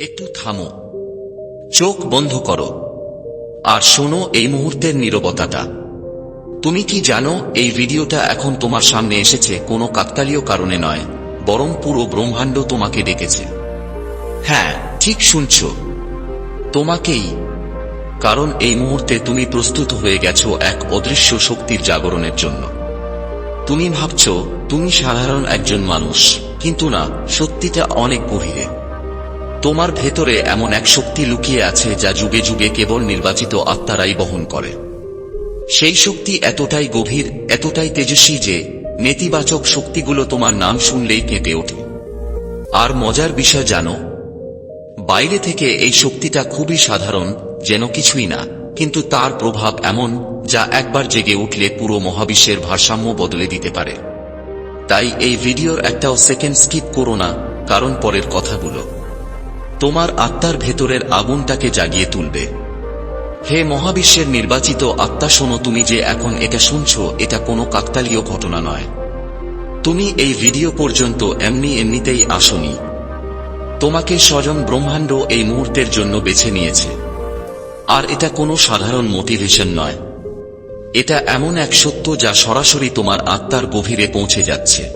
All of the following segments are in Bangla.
একটু থামো। চোখ বন্ধ করো। আর শোনো এই মুহূর্তের নীরবতাটা। তুমি কি জানো, এই ভিডিওটা এখন তোমার সামনে এসেছে কোনো কাকতালীয় কারণে নয়, বরং পুরো ব্রহ্মাণ্ড তোমাকে ডেকেছে। হ্যাঁ ঠিক শুনছ। তোমাকেই। কারণ এই মুহূর্তে তুমি প্রস্তুত হয়ে গেছো এক অদৃশ্য শক্তির জাগরণের জন্য। তুমি ভাবছ, তুমি সাধারণ একজন মানুষ, কিন্তু না, সত্যিটা অনেক গভীরে। তোমার ভেতরে এমন এক শক্তি লুকিয়ে আছে যা যুগে যুগে কেবল নির্বাচিত আত্মারাই বহন করে। সেই শক্তি এতটাই গভীর, এতটাই তেজস্বী যে নেতিবাচক শক্তিগুলো তোমার নাম শুনলেই কেঁপে ওঠে। আর মজার বিষয় জানো, বাইরে থেকে এই শক্তিটা খুবই সাধারণ, যেন কিছুই না, কিন্তু তার প্রভাব এমন যা একবার জেগে উঠলে পুরো মহাবিশ্বের ভারসাম্য বদলে দিতে পারে। তাই এই ভিডিওর একটাও সেকেন্ড স্কিপ করো না, কারণ পরের কথাগুলো। তোমার আত্মার ভেতরের আগুনটাকে জাগিয়ে তুলবে। হে মহাবিশ্বের নির্বাচিত আত্মা, শোনো তুমি যে এখন এটা শুনছো, এটা কোনো কাকতালীয় ঘটনা নয়। তুমি এই ভিডিও পর্যন্ত এমনি এমনিতেই আসনি। তোমাকে স্বজন ব্রহ্মাণ্ড এই মুহূর্তের জন্য বেছে নিয়েছে। আর এটা কোনো সাধারণ মোটিভেশন নয়। এটা এমন এক সত্য যা সরাসরি তোমার আত্মার গভীরে পৌঁছে যাচ্ছে।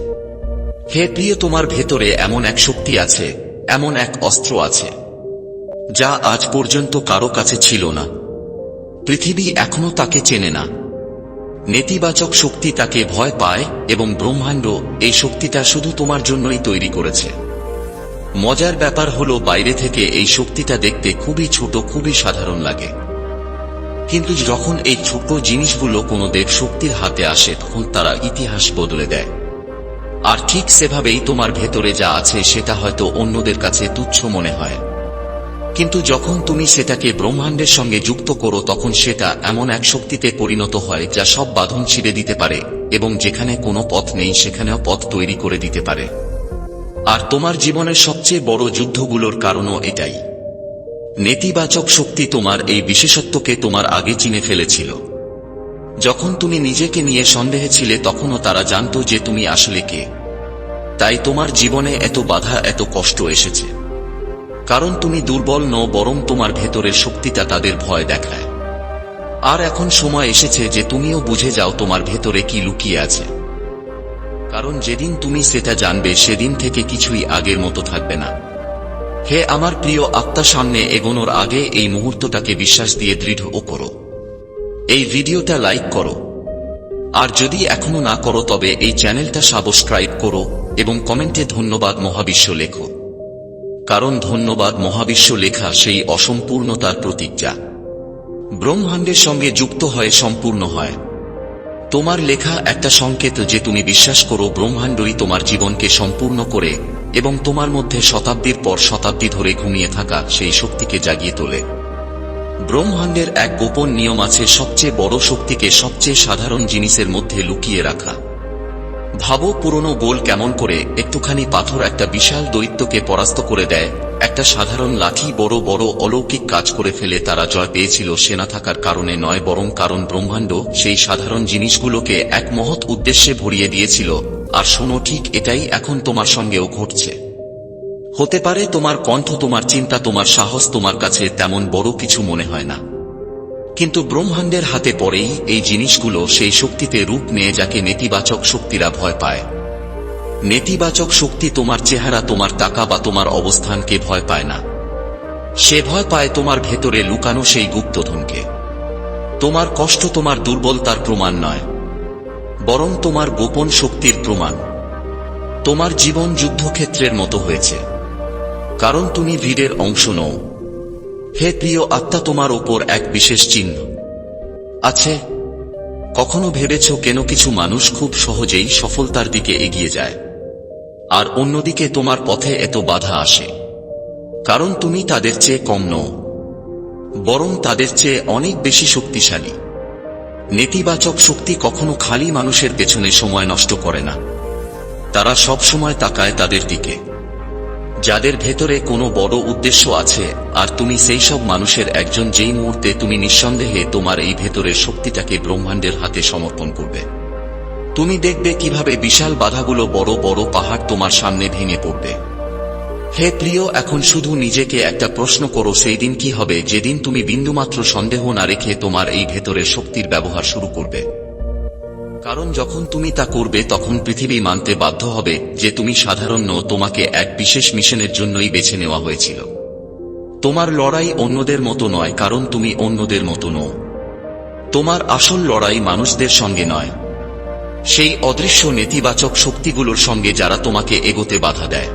হে প্রিয়, তোমার ভেতরে এমন এক শক্তি আছে এমন এক অস্ত্র আছে, যা আজ পর্যন্ত কারও কাছে ছিল না। পৃথিবী এখনও তাকে চেনে না। নেতিবাচক শক্তি তাকে ভয় পায় এবং ব্রহ্মাণ্ড এই শক্তিটা শুধু তোমার জন্যই তৈরি করেছে। মজার ব্যাপার হলো বাইরে থেকে এই শক্তিটা দেখতে খুবই ছোট, খুবই সাধারণ লাগে। কিন্তু যখন এই ছোট জিনিসগুলো কোনো দেব শক্তির হাতে আসে, তখন তারা ইতিহাস বদলে দেয়। আর ঠিক সেভাবেই তোমার ভেতরে যা আছে সেটা হয়তো অন্যদের কাছে তুচ্ছ মনে হয়। কিন্তু যখন তুমি সেটাকে ব্রহ্মাণ্ডের সঙ্গে যুক্ত করো, তখন সেটা এমন এক শক্তিতে পরিণত হয় যা সব বাঁধন ছিঁড়ে দিতে পারে এবং যেখানে কোনো পথ নেই, সেখানেও পথ তৈরি করে দিতে পারে। আর তোমার জীবনের সবচেয়ে বড় যুদ্ধগুলোর কারণও এটাই। নেতিবাচক শক্তি তোমার এই বিশেষত্বকে তোমার আগে চিনে ফেলেছিল। যখন তুমি নিজেকে নিয়ে সন্দেহে ছিলে, তখনও তারা জানত যে তুমি আসলে কে। তাই তোমার জীবনে এত বাধা, এত কষ্ট এসেছে। কারণ তুমি দুর্বল নও, বরং তোমার ভেতরের শক্তিটা তাদের ভয় দেখায়। আর এখন সময় এসেছে যে তুমিও বুঝে যাও তোমার ভেতরে কি লুকিয়ে আছে। কারণ যেদিন তুমি সেটা জানবে, সেদিন থেকে কিছুই আগের মতো থাকবে না। হে আমার প্রিয় আত্মা সামনে এগোনোর আগে এই মুহূর্তটাকে বিশ্বাস দিয়ে দৃঢ় ও করো। এই ভিডিওটা লাইক করো। আর যদি এখনও না করো, তবে এই চ্যানেলটা সাবস্ক্রাইব করো এবং কমেন্টে ধন্যবাদ মহাবিশ্ব লেখো। কারণ ধন্যবাদ মহাবিশ্ব লেখা সেই অসম্পূর্ণতার প্রতীক যা ব্রহ্মাণ্ডের সঙ্গে যুক্ত হয়ে সম্পূর্ণ হয়। তোমার লেখা একটা সংকেত যে তুমি বিশ্বাস করো ব্রহ্মাণ্ডই তোমার জীবনকে সম্পূর্ণ করে এবং তোমার মধ্যে শতাব্দীর পর শতাব্দী ধরে ঘুমিয়ে থাকা সেই শক্তিকে জাগিয়ে তোলে। ব্রহ্মাণ্ডের এক গোপন নিয়ম আছে সবচেয়ে বড় শক্তিকে সবচেয়ে সাধারণ জিনিসের মধ্যে লুকিয়ে রাখা। ভাবো পুরনো গোল কেমন করে একটুখানি পাথর একটা বিশাল দৈত্যকে পরাস্ত করে দেয়। একটা সাধারণ লাঠি বড় বড় অলৌকিক কাজ করে ফেলে তারা জয় পেয়েছিল সেনা থাকার কারণে নয় বরং কারণ ব্রহ্মাণ্ড সেই সাধারণ জিনিসগুলোকে এক মহৎ উদ্দেশ্যে ভরিয়ে দিয়েছিল। আর শোনো ঠিক এটাই এখন তোমার সঙ্গেও ঘটছে। হতে পারে তোমার কণ্ঠ, তোমার চিন্তা, তোমার সাহস তোমার কাছে তেমন বড় কিছু মনে হয় না। কিন্তু ব্রহ্মাণ্ডের হাতে পড়েই এই জিনিসগুলো সেই শক্তিতে রূপ নিয়ে যাকে নেতিবাচক শক্তিরা ভয় পায়। নেতিবাচক শক্তি তোমার চেহারা, তোমার টাকা বা তোমার অবস্থানকে ভয় পায় না। সে ভয় পায় তোমার ভেতরে লুকানো সেই গুপ্তধনকে। তোমার কষ্ট, তোমার দুর্বলতার প্রমাণ নয়। বরং তোমার গোপন শক্তির প্রমাণ। তোমার জীবন যুদ্ধক্ষেত্রের মতো হয়েছে। কারণ তুমি ভিড়ের অংশ নও। হে প্রিয় আত্মা, তোমার ওপর এক বিশেষ চিহ্ন। আছে, কখনো ভেবেছ কেন কিছু মানুষ খুব সহজেই সফলতার দিকে এগিয়ে যায়, আর অন্যদিকে তোমার পথে এত বাধা আসে। কারণ তুমি তাদের চেয়ে কম নও, বরং তাদের চেয়ে অনেক বেশি শক্তিশালী। নেতিবাচক শক্তি কখনো খালি মানুষের পেছনে সময় নষ্ট করে না। তারা সব সময় তাকায় তাদের দিকে। যাদের ভেতরে কোনো বড় উদ্দেশ্য আছে, আর তুমি সেই সব মানুষের একজন যেই মুহূর্তে তুমি নিঃসন্দেহে তোমার এই ভেতরের শক্তিটাকে ব্রহ্মাণ্ডের হাতে সমর্পণ করবে। তুমি দেখবে কীভাবে বিশাল বাধাগুলো বড় বড় পাহাড় তোমার সামনে ভেঙে পড়বে। হে প্রিয়, এখন শুধু নিজেকে একটা প্রশ্ন করো, সেই দিন কি হবে যেদিন তুমি বিন্দুমাত্র সন্দেহ না রেখে তোমার এই ভেতরের শক্তির ব্যবহার শুরু করবে। কারণ যখন তুমি তা করবে, তখন পৃথিবী মানতে বাধ্য হবে যে তুমি সাধারণ তোমাকে এক বিশেষ মিশনের জন্যই বেছে নেওয়া হয়েছিল। তোমার লড়াই অন্যদের মতো নয়, কারণ তুমি অন্যদের মতো নও। তোমার আসল লড়াই মানুষদের সঙ্গে নয়। সেই অদৃশ্য নেতিবাচক শক্তিগুলোর সঙ্গে যারা তোমাকে এগোতে বাধা দেয়।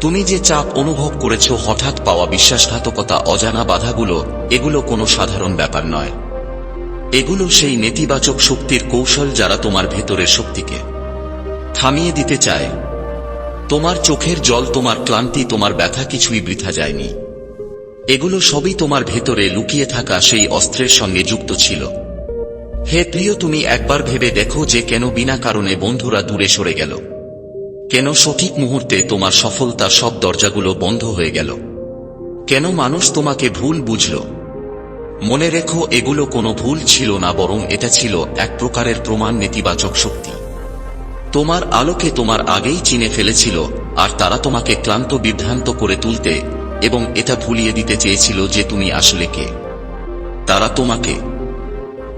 তুমি যে চাপ অনুভব করেছ হঠাৎ পাওয়া বিশ্বাসঘাতকতা, অজানা বাধাগুলো, এগুলো কোনো সাধারণ ব্যাপার নয়। এগুলো সেই নেতিবাচক শক্তির কৌশল যারা তোমার ভেতরের শক্তিকে থামিয়ে দিতে চায়। তোমার চোখের জল, তোমার ক্লান্তি, তোমার ব্যথা কিছুই বৃথা যায়নি। এগুলো সবই তোমার ভেতরে লুকিয়ে থাকা সেই অস্ত্রের সঙ্গে যুক্ত ছিল। হে প্রিয়, তুমি একবার ভেবে দেখো যে কেন বিনা কারণে বন্ধুরা দূরে সরে গেল। কেন সঠিক মুহূর্তে তোমার সফলতা সব দরজাগুলো বন্ধ হয়ে গেল। কেন মানুষ তোমাকে ভুল বুঝল? মনে রেখো, এগুলো কোনো ভুল ছিল না, বরং এটা ছিল এক প্রকারের প্রমাণ নেতিবাচক শক্তি। তোমার আলোকে তোমার আগেই চিনে ফেলেছিল, আর তারা তোমাকে ক্লান্ত, বিভ্রান্ত করে তুলতে এবং এটা ভুলিয়ে দিতে চেয়েছিল যে তুমি আসলে কে। তারা তোমাকে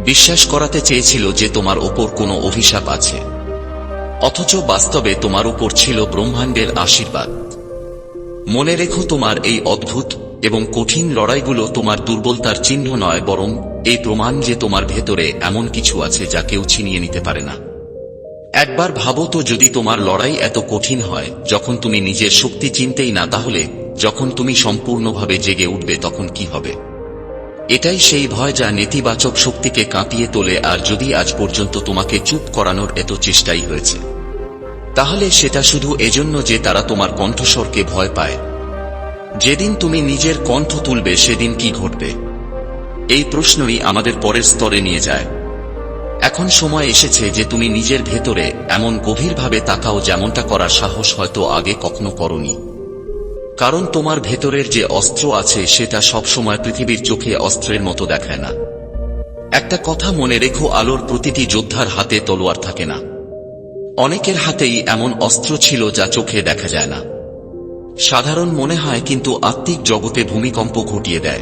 বিশ্বাস করাতে চেয়েছিল যে তোমার ওপর কোনো অভিশাপ আছে। অথচ বাস্তবে তোমার উপর ছিল ব্রহ্মাণ্ডের আশীর্বাদ। মনে রেখো, তোমার এই অদ্ভুত এবং কঠিন লড়াইগুলো তোমার দুর্বলতার চিহ্ন নয়, বরং এই প্রমাণ যে তোমার ভেতরে এমন কিছু আছে যা কেউ ছিনিয়ে নিতে পারে না। একবার ভাবো তো যদি তোমার লড়াই এত কঠিন হয়, যখন তুমি নিজের শক্তি চিনতেই না, তাহলে যখন তুমি সম্পূর্ণভাবে জেগে উঠবে, তখন কি হবে? এটাই সেই ভয় যা নেতিবাচক শক্তিকে কাঁপিয়ে তোলে, আর যদি আজ পর্যন্ত তোমাকে চুপ করানোর এত চেষ্টাই হয়েছে। তাহলে সেটা শুধু এজন্য যে তারা তোমার কণ্ঠস্বরকে ভয় পায় যেদিন তুমি নিজের কণ্ঠ তুলবে, সেদিন কি ঘটবে? এই প্রশ্নই আমাদের পরের স্তরে নিয়ে যায়। এখন সময় এসেছে যে তুমি নিজের ভেতরে এমন গভীরভাবে তাকাও যেমনটা করার সাহস হয়তো আগে কখনো করনি। কারণ তোমার ভেতরের যে অস্ত্র আছে, সেটা সবসময় পৃথিবীর চোখে অস্ত্রের মতো দেখায় না। একটা কথা মনে রেখো, আলোর প্রতিটি যোদ্ধার হাতে তলোয়ার থাকে না। অনেকের হাতেই এমন অস্ত্র ছিল যা চোখে দেখা যায় না। সাধারণ মনে হয় কিন্তু আত্মিক জগতে ভূমিকম্প ঘটিয়ে দেয়।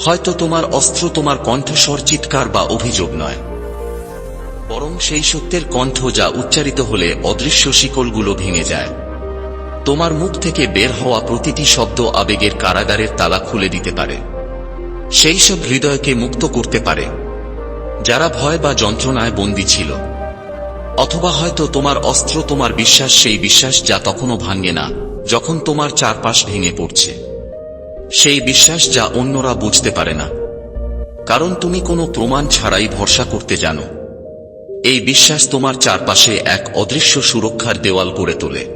হয়তো তোমার অস্ত্র তোমার কণ্ঠস্বর চিৎকার বা অভিযোগ নয়। বরং সেই সত্যের কণ্ঠ যা উচ্চারিত হলে অদৃশ্য শিকলগুলো ভেঙে যায়। তোমার মুখ থেকে বের হওয়া প্রতিটি শব্দ আবেগের কারাগারের তালা খুলে দিতে পারে। সেই সব হৃদয়কে মুক্ত করতে পারে। যারা ভয় বা যন্ত্রণায় বন্দী ছিল। অথবা হয়তো তোমার অস্ত্র তোমার বিশ্বাস সেই বিশ্বাস যা তখনও ভাঙ্গে না। যখন তোমার চারপাশ ভেঙে পড়ছে। সেই বিশ্বাস যা অন্যরা বুঝতে পারে না। কারণ তুমি কোনো প্রমাণ ছাড়াই ভরসা করতে জানো। এই বিশ্বাস তোমার চারপাশে এক অদৃশ্য সুরক্ষার দেওয়াল গড়ে তোলে।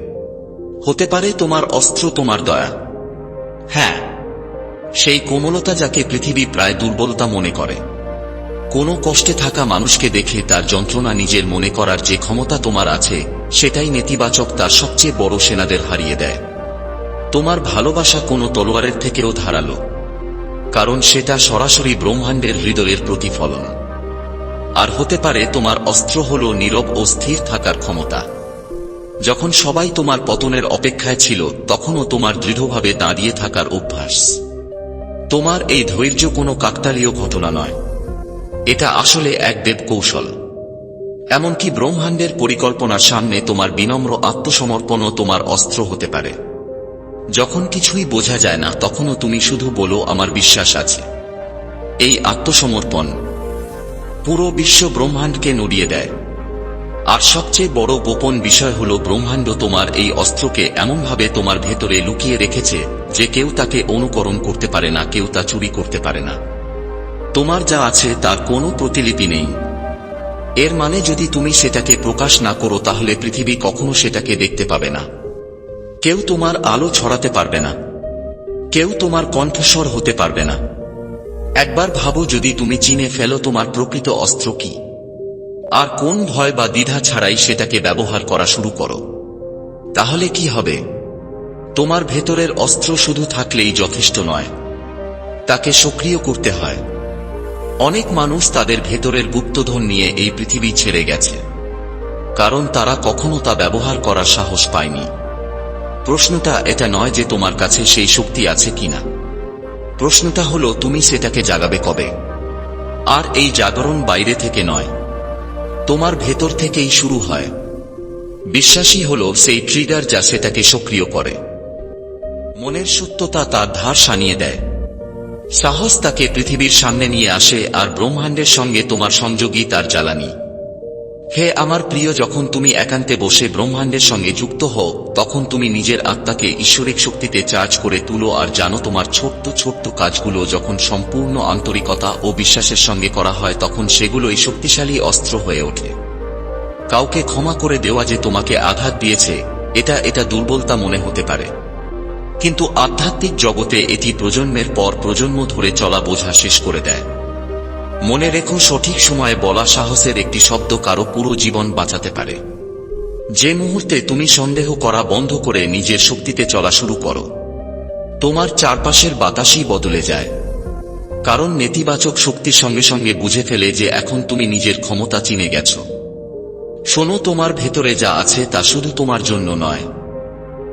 হতে পারে তোমার অস্ত্র তোমার দয়া। হ্যাঁ সেই কোমলতা যাকে পৃথিবী প্রায় দুর্বলতা মনে করে। কোনো কষ্টে থাকা মানুষকে দেখে তার যন্ত্রণা নিজের মনে করার যে ক্ষমতা তোমার আছে, সেটাই নেতিবাচক তার সবচেয়ে বড় সেনাদের হারিয়ে দেয়। তোমার ভালোবাসা কোনো তলোয়ারের থেকেও ধারালো, কারণ সেটা সরাসরি ব্রহ্মাণ্ডের হৃদয়ের প্রতিফলন। আর হতে পারে তোমার অস্ত্র হল নীরব ও স্থির থাকার ক্ষমতা। যখন সবাই তোমার পতনের অপেক্ষায় ছিল, তখনও তোমার দৃঢ়ভাবে দাঁড়িয়ে থাকার অভ্যাস। তোমার এই ধৈর্য কোনো কাকতালীয় ঘটনা নয়। এটা আসলে এক দেব কৌশল এমনকি ব্রহ্মাণ্ডের পরিকল্পনার সামনে তোমার বিনম্র আত্মসমর্পণও তোমার অস্ত্র হতে পারে। যখন কিছুই বোঝা যায় না, তখনও তুমি শুধু বলো, আমার বিশ্বাস আছে। এই আত্মসমর্পণ পুরো বিশ্ব ব্রহ্মাণ্ডকে নড়িয়ে দেয়। আর সবচেয়ে বড় গোপন বিষয় হল, ব্রহ্মাণ্ড তোমার এই অস্ত্রকে এমনভাবে তোমার ভেতরে লুকিয়ে রেখেছে যে কেউ তাকে অনুকরণ করতে পারে না, কেউ তা চুরি করতে পারে না। তোমার যা আছে তার কোনো প্রতিলিপি নেই। এর মানে যদি তুমি সেটাকে প্রকাশ না করো তাহলে পৃথিবী কখনো সেটাকে দেখতে পাবে না। কেউ তোমার আলো ছড়াতে পারবে না। কেউ তোমার কণ্ঠস্বর হতে পারবে না। একবার ভাবো যদি তুমি চিনে ফেলো তোমার প্রকৃত অস্ত্র কি। আর কোন ভয় বা দ্বিধা ছাড়াই সেটাকে ব্যবহার করা শুরু করো। তাহলে কি হবে? তোমার ভেতরের অস্ত্র শুধু থাকলেই যথেষ্ট নয়। তাকে সক্রিয় করতে হয়। অনেক মানুষ তাদের ভেতরের গুপ্তধন নিয়ে এই পৃথিবী ছেড়ে গেছে। কারণ তারা কখনো তা ব্যবহার করার সাহস পায়নি। প্রশ্নটা এটা নয় যে তোমার কাছে সেই শক্তি আছে কিনা। প্রশ্নটা হলো, তুমি সেটাকে জাগাবে কবে? আর এই জাগরণ বাইরে থেকে নয়। তোমার ভেতর থেকেই শুরু হয়। বিশ্বাসী হলো, সেই ট্রিগার যা সেটাকে সক্রিয় করে। মনের সত্যতা তার ধার সানিয়ে দেয়। সাহস তাকে পৃথিবীর সামনে নিয়ে আসে আর ব্রহ্মাণ্ডের সঙ্গে তোমার সংযোগী তার জ্বালানি। হে আমার প্রিয়, যখন তুমি একান্তে বসে ব্রহ্মাণ্ডের সঙ্গে যুক্ত হও, তখন তুমি নিজের আত্মাকে ঈশ্বরিক শক্তিতে চার্জ করে তুলো আর জানো তোমার ছোট্ট ছোট্ট কাজগুলো যখন সম্পূর্ণ আন্তরিকতা ও বিশ্বাসের সঙ্গে করা হয়, তখন সেগুলোই শক্তিশালী অস্ত্র হয়ে ওঠে। কাউকে ক্ষমা করে দেওয়া যে তোমাকে আঘাত দিয়েছে, এটা এটা দুর্বলতা মনে হতে পারে। কিন্তু আধ্যাত্মিক জগতে এটি প্রজন্মের পর প্রজন্ম ধরে চলা বোঝা শেষ করে দেয়। মনে রেখো সঠিক সময়ে বলা সাহসের একটি শব্দ কারও পুরো জীবন বাঁচাতে পারে। যে মুহূর্তে তুমি সন্দেহ করা বন্ধ করে নিজের শক্তিতে চলা শুরু করো। তোমার চারপাশের বাতাসই বদলে যায়। কারণ নেতিবাচক শক্তির সঙ্গে সঙ্গে বুঝে ফেলে যে এখন তুমি নিজের ক্ষমতা চিনে গেছ। শোনো তোমার ভেতরে যা আছে তা শুধু তোমার জন্য নয়।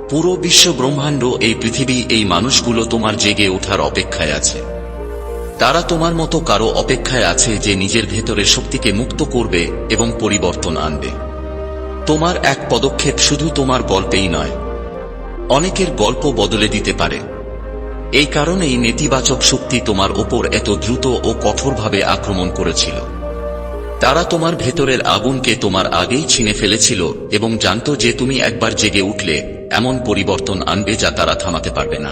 পুরো বিশ্ব ব্রহ্মাণ্ড, এই পৃথিবী, এই মানুষগুলো তোমার জেগে ওঠার অপেক্ষায় আছে। তারা তোমার মতো কারও অপেক্ষায় আছে যে নিজের ভেতরের শক্তিকে মুক্ত করবে এবং পরিবর্তন আনবে। তোমার এক পদক্ষেপ শুধু তোমার গল্পেই নয়, অনেকের গল্প বদলে দিতে পারে। এই কারণেই নেতিবাচক শক্তি তোমার ওপর এত দ্রুত ও কঠোরভাবে আক্রমণ করেছিল। তারা তোমার ভেতরের আগুনকে তোমার আগেই ছিনে ফেলেছিল এবং জানত যে তুমি একবার জেগে উঠলে এমন পরিবর্তন আনবে যা তারা থামাতে পারবে না।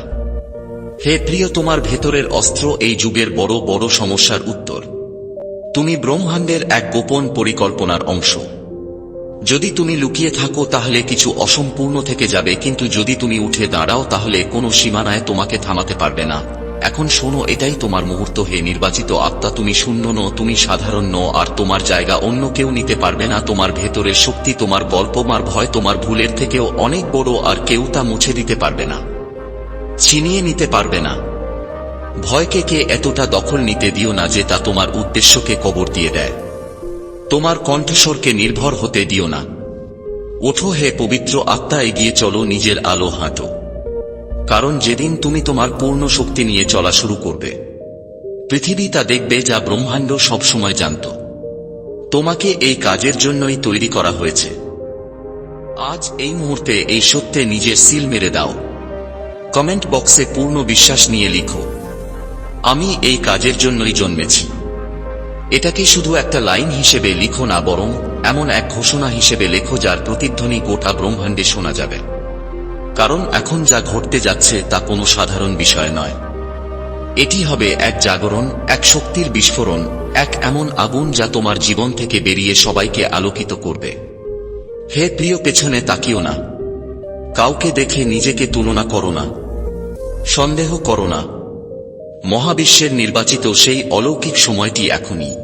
হে প্রিয়, তোমার ভেতরের অস্ত্র এই যুগের বড় বড় সমস্যার উত্তর। তুমি ব্রহ্মাণ্ডের এক গোপন পরিকল্পনার অংশ। যদি তুমি লুকিয়ে থাকো, তাহলে কিছু অসম্পূর্ণ থেকে যাবে, কিন্তু যদি তুমি উঠে দাঁড়াও, তাহলে কোনো সীমানায় তোমাকে থামাতে পারবে না। এখন শোনো, এটাই তোমার মুহূর্ত। হে নির্বাচিত আত্মা, তুমি শূন্য ন তুমি সাধারণ ন আর তোমার জায়গা অন্য কেউ নিতে পারবে না। তোমার ভেতরের শক্তি, তোমার গল্প মার ভয়, তোমার ভুলের থেকেও অনেক বড়, আর কেউ তা মুছে দিতে পারবে না। ছিনিয়ে নিতে পারবে না। ভয়কে কে এতটা দখল নিতে দিও না যে তা তোমার উদ্দেশ্যকে কবর দিয়ে দেয়। তোমার কণ্ঠস্বরকে নির্ভর হতে দিও না। ওঠো হে পবিত্র আত্মা, এগিয়ে চলো নিজের আলো হাঁটো। কারণ যেদিন তুমি তোমার পূর্ণ শক্তি নিয়ে চলা শুরু করবে। পৃথিবী তা দেখবে যা ব্রহ্মাণ্ড সবসময় জানত। তোমাকে এই কাজের জন্যই তৈরি করা হয়েছে। আজ এই মুহূর্তে এই সত্যে নিজের সিল মেরে দাও। কমেন্ট বক্সে পূর্ণ বিশ্বাস নিয়ে লিখো। আমি এই কাজের জন্যই জন্মেছি। এটাকে শুধু একটা লাইন হিসেবে লিখো না, বরং এমন এক ঘোষণা হিসেবে লেখো যার প্রতিধ্বনি গোটা ব্রহ্মাণ্ডে শোনা যাবে। কারণ এখন যা ঘটতে যাচ্ছে তা কোনো সাধারণ বিষয় নয়। এটি হবে এক জাগরণ, এক শক্তির বিস্ফোরণ, এক এমন আগুন যা তোমার জীবন থেকে বেরিয়ে সবাইকে আলোকিত করবে। হে প্রিয় পেছনে তাকিও না। কাউকে দেখে নিজেকে তুলনা করো না। সন্দেহ করো না। মহাবিশ্বের নির্বাচিত সেই অলৌকিক সময়টি এখনই।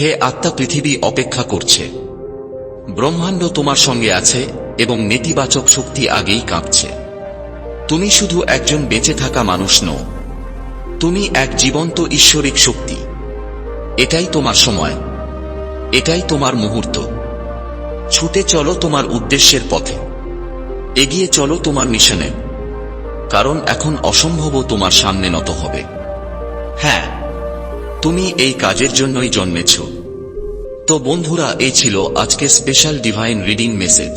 হে আত্মা পৃথিবী অপেক্ষা করছে। ব্রহ্মাণ্ড তোমার সঙ্গে আছে এবং নেতিবাচক শক্তি আগেই কাঁপছে। তুমি শুধু একজন বেঁচে থাকা মানুষ নও, তুমি এক জীবন্ত ঈশ্বরিক শক্তি। এটাই তোমার সময়, এটাই তোমার মুহূর্ত। ছুটে চলো তোমার উদ্দেশ্যের পথে, এগিয়ে চলো তোমার মিশনে, কারণ এখন অসম্ভবও তোমার সামনে নত হবে। হ্যাঁ তুমি এই কাজের জন্যই জন্মেছ। তো বন্ধুরা, এই ছিল আজকে স্পেশাল ডিভাইন রিডিং মেসেজ